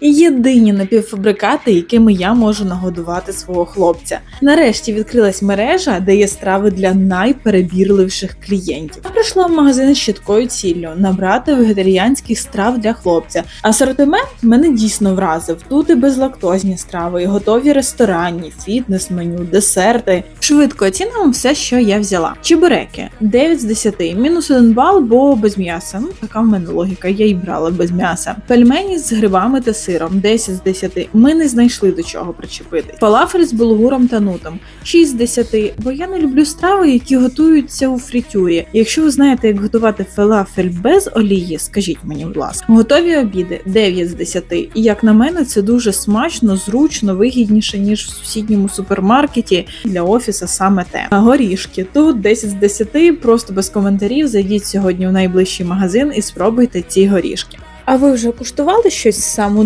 Єдині напівфабрикати, якими я можу нагодувати свого хлопця. Нарешті відкрилась мережа, де є страви для найперебірливіших клієнтів. Я прийшла в магазин з чіткою ціллю набрати вегетаріанських страв для хлопця. Асортимент мене дійсно вразив. Тут і безлактозні страви, і готові ресторанні, фітнес-меню, десерти. Швидко оцінимо все, що я взяла. Чебуреки 9 з 10, мінус 1 бал, бо без м'яса. Ну така в мене логіка, я й брала без м'яса. Пельмені з грибами та сиром 10 з 10. Ми не знайшли до чого причепити. Фалафель з булгуром та нутом 6 з 10, бо я не люблю страви, які готуються у фритюрі. Якщо ви знаєте, як готувати фалафель без олії, скажіть мені, будь ласка. Готові обіди 9 з 10. І як на мене, це дуже смачно, зручно, вигідніше ніж в сусідньому супермаркеті для офіса саме те. А горішки тут 10 з 10, просто без коментарів. Зайдіть сьогодні в найближчий магазин і спробуйте ці горішки. А ви вже куштували щось саме